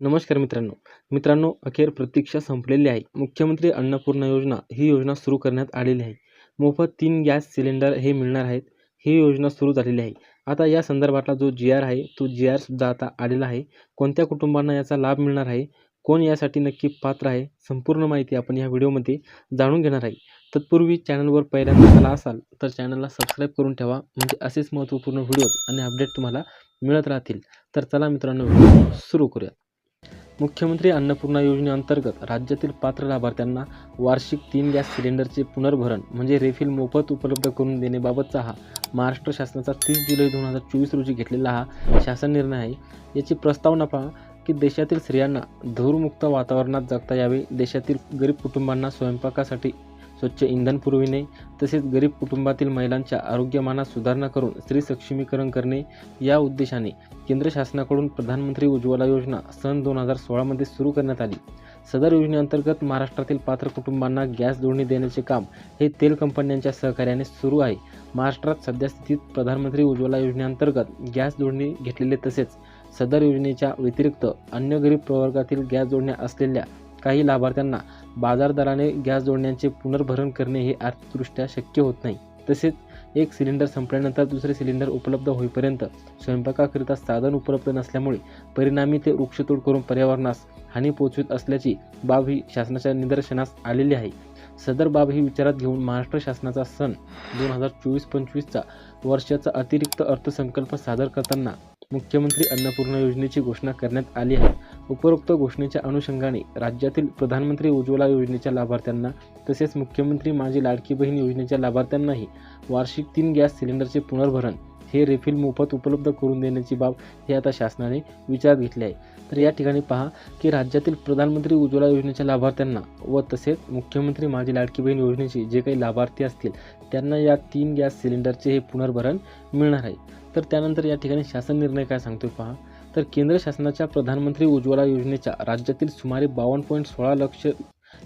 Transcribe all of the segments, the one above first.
नमस्कार मित्रांनो. मित्रांनो अखेर प्रतीक्षा संपलेली आहे. मुख्यमंत्री अन्नपूर्णा योजना ही योजना सुरू करण्यात आलेली आहे. मोफत तीन गॅस सिलेंडर हे मिळणार आहेत. ही योजना सुरू झालेली आहे. आता या संदर्भातला जो जी आर आहे तो जी आरसुद्धा आता आलेला आहे. कोणत्या कुटुंबांना याचा लाभ मिळणार आहे? कोण यासाठी नक्की पात्र आहे? संपूर्ण माहिती आपण या व्हिडिओमध्ये जाणून घेणार आहे. तत्पूर्वी चॅनलवर पहिल्यांदा आला असाल तर चॅनलला सबस्क्राईब करून ठेवा. म्हणजे असेच महत्त्वपूर्ण व्हिडिओज आणि अपडेट तुम्हाला मिळत राहतील. तर चला मित्रांनो व्हिडिओ सुरू करूया. मुख्यमंत्री अन्नपूर्णा योजनेअंतर्गत राज्यातील पात्र लाभार्थ्यांना वार्षिक तीन गॅस सिलेंडरचे पुनर्भरण म्हणजे रेफिल मोफत उपलब्ध करून देण्याबाबतचा हा महाराष्ट्र शासनाचा तीस जुलै दोन हजार चोवीस रोजी घेतलेला हा शासन निर्णय आहे. याची प्रस्तावना पहा की देशातील स्त्रियांना धूरमुक्त वातावरणात जगता यावे देशातील गरीब कुटुंबांना स्वयंपाकासाठी स्वच्छ इंधन पुरविणे तसेच गरीब कुटुंबातील महिलांच्या आरोग्यमानात सुधारणा करून स्त्री सक्षमीकरण करणे या उद्देशाने केंद्र शासनाकडून प्रधानमंत्री उज्ज्वला योजना सन दोन हजार सोळामध्ये सुरू करण्यात आली. सदर योजनेअंतर्गत महाराष्ट्रातील पात्र कुटुंबांना गॅस जोडणी देण्याचे काम हे तेल कंपन्यांच्या सहकार्याने सुरू आहे. महाराष्ट्रात सध्यास्थितीत प्रधानमंत्री उज्ज्वला योजनेअंतर्गत गॅस जोडणी घेतलेले तसेच सदर योजनेच्या व्यतिरिक्त अन्य गरीब प्रवर्गातील गॅस जोडण्या असलेल्या काही लाभार्थ्यांना बाजार दराने गॅस जोडण्यांचे पुनर्भरण करणे हे आर्थिकदृष्ट्या शक्य होत नाही. तसेच एक सिलेंडर संपल्यानंतर दुसरे सिलेंडर उपलब्ध होईपर्यंत स्वयंपाकाकरिता साधन उपलब्ध नसल्यामुळे परिणामी ते वृक्षतोड करून पर्यावरणास हानी पोहोचवित असल्याची बाब ही शासनाच्या निदर्शनास आलेली आहे. सदर बाब ही विचारात घेऊन महाराष्ट्र शासनाचा सण दोन हजार चोवीस पंचवीसचा वर्षाचा अतिरिक्त अर्थसंकल्प सादर करताना मुख्यमंत्री अन्नपूर्णा योजनेची घोषणा करण्यात आली आहे. उपरोक्त घोषणेच्या अनुषंगाने राज्यातील प्रधानमंत्री उज्ज्वला योजनेच्या लाभार्थ्यांना तसेच मुख्यमंत्री माझी लाडकी बहीण योजनेच्या लाभार्थ्यांनाही वार्षिक तीन गॅस सिलेंडरचे पुनर्भरण हे रिफिल मोफत उपलब्ध करून देण्याची बाब हे आता शासनाने विचारात घेतली आहे. तर या ठिकाणी पहा की राज्यातील प्रधानमंत्री उज्ज्वला योजनेच्या लाभार्थ्यांना व तसेच मुख्यमंत्री माझी लाडकी बहीण योजनेचे जे काही लाभार्थी असतील त्यांना या तीन गॅस सिलेंडरचे हे पुनर्भरण मिळणार आहे. तर त्यानंतर या ठिकाणी शासन निर्णय काय सांगतोय पहा. तर केंद्र शासनाच्या प्रधानमंत्री उज्ज्वला योजनेच्या राज्यातील सुमारे बावन्न पॉईंट सोळा लक्ष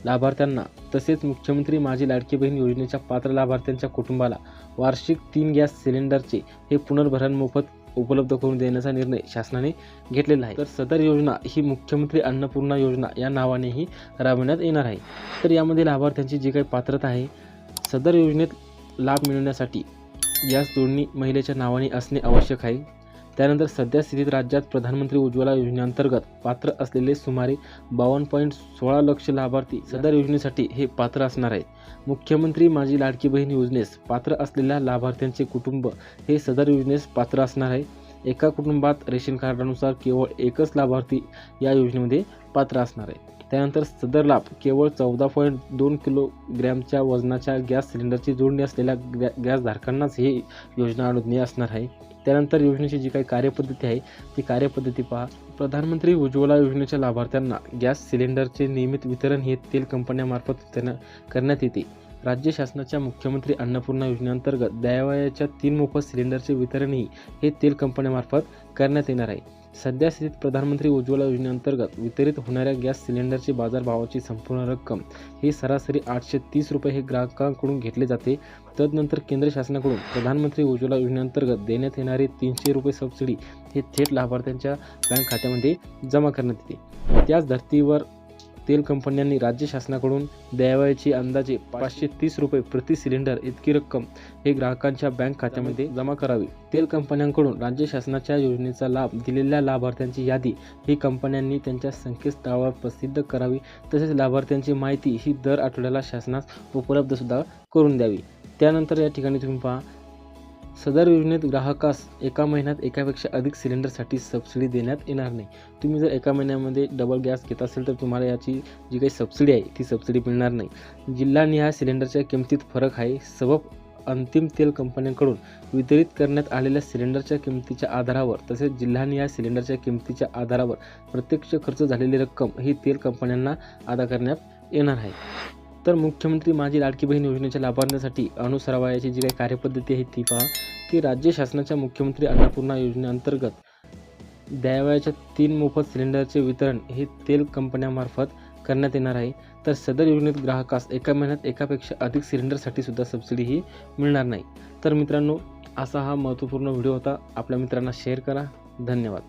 लाभार्थ्यांना तसेच मुख्यमंत्री माझी लाडकी बहीण योजनेच्या पात्र लाभार्थ्यांच्या कुटुंबाला वार्षिक तीन गॅस सिलेंडरचे हे पुनर्भरण मोफत उपलब्ध करून देण्याचा निर्णय शासनाने घेतलेला आहे. तर सदर योजना ही मुख्यमंत्री अन्नपूर्णा योजना या नावानेही राबवण्यात येणार आहे. तर यामध्ये लाभार्थ्यांची जी काही पात्रता आहे सदर योजनेत लाभ मिळवण्यासाठी गॅस जोडणी महिलेच्या नावाने असणे आवश्यक आहे. त्यानंतर सध्या स्थितीत राज्यात प्रधानमंत्री उज्ज्वला योजनेअंतर्गत पात्र असलेले सुमारे बावन्न पॉईंट सोळा लक्ष लाभार्थी सदर योजनेसाठी हे पात्र असणार आहे मुख्यमंत्री माझी लाडकी बहीण योजनेस पात्र असलेल्या लाभार्थ्यांचे कुटुंब हे सदर योजनेस पात्र असणार आहे. एका कुटुंबात रेशन कार्डानुसार केवळ एकच लाभार्थी या योजनेमध्ये पात्र असणार आहे. त्यानंतर सदर लाभ केवळ चौदा पॉईंट दोन किलोग्रॅमच्या वजनाच्या गॅस सिलेंडरची जोडणी असलेल्या गॅ गॅसधारकांनाच ही योजना अनुज्ञेय असणार आहे. त्यानंतर योजनेची जी काही कार्यपद्धती आहे ती कार्यपद्धती पहा. प्रधानमंत्री उज्ज्वला योजनेच्या लाभार्थ्यांना गॅस सिलेंडरचे नियमित वितरण हे तेल कंपन्यामार्फत वितरण करण्यात येते. राज्य शासनाच्या मुख्यमंत्री अन्नपूर्णा योजनेअंतर्गत द्यावयाच्या तीन मोफत सिलेंडरचे वितरणही हे तेल कंपन्यामार्फत करण्यात येणार आहे. सध्या स्थितीत प्रधानमंत्री उज्ज्वला योजनेअंतर्गत वितरित होणाऱ्या गॅस सिलेंडरची बाजारभावाची संपूर्ण रक्कम ही सरासरी आठशे तीस रुपये हे ग्राहकांकडून घेतले जाते. तदनंतर केंद्र शासनाकडून प्रधानमंत्री उज्ज्वला योजनेअंतर्गत देण्यात येणारी तीनशे रुपये सबसिडी हे थेट लाभार्थ्यांच्या बँक खात्यामध्ये जमा करण्यात येते. त्याच धर्तीवर तेल कंपन्यांनी राज्य शासनाकडून द्यावयाची अंदाजे पाचशे तीस रुपये प्रति सिलेंडर इतकी रक्कम हे ग्राहकांच्या बँक खात्यामध्ये जमा करावी. तेल कंपन्यांकडून राज्य शासनाच्या योजनेचा लाभ दिलेल्या लाभार्थ्यांची यादी ही कंपन्यांनी त्यांच्या संकेतस्थळावर प्रसिद्ध करावी. तसेच लाभार्थ्यांची माहिती ही दर आठवड्याला शासनास उपलब्धसुद्धा करून द्यावी. त्यानंतर या ठिकाणी तुम्ही पहा सदर योजनेत ग्राहकास एका महिन्यात एकापेक्षा अधिक सिलेंडरसाठी सबसिडी देण्यात येणार नाही. तुम्ही जर एका महिन्यामध्ये डबल गॅस घेत असेल तर तुम्हाला याची जी काही सबसिडी आहे ती सबसिडी मिळणार नाही. जिल्हानिहाय सिलेंडरच्या किमतीत फरक आहे. सबब अंतिम तेल कंपन्यांकडून वितरित करण्यात आलेल्या सिलेंडरच्या किमतीच्या आधारावर तसेच जिल्हानिहाय सिलेंडरच्या किमतीच्या आधारावर प्रत्यक्ष खर्च झालेली रक्कम ही तेल कंपन्यांना अदा करण्यात येणार आहे. तर मुख्यमंत्री माझी लाडकी बहीण योजनेच्या लाभार्थ्यांसाठी अनुसरावयाची जी काही कार्यपद्धती आहे ती पहा. ती राज्य शासनाच्या मुख्यमंत्री अन्नपूर्णा योजनेअंतर्गत द्यावयाच्या तीन मोफत सिलेंडरचे वितरण हे तेल कंपन्यामार्फत करण्यात येणार आहे. तर सदर योजनेत ग्राहकास एका महिन्यात एकापेक्षा अधिक सिलेंडरसाठी सुद्धा सबसिडी ही मिळणार नाही. तर मित्रांनो असा हा महत्त्वपूर्ण व्हिडिओ होता. आपल्या मित्रांना शेअर करा. धन्यवाद.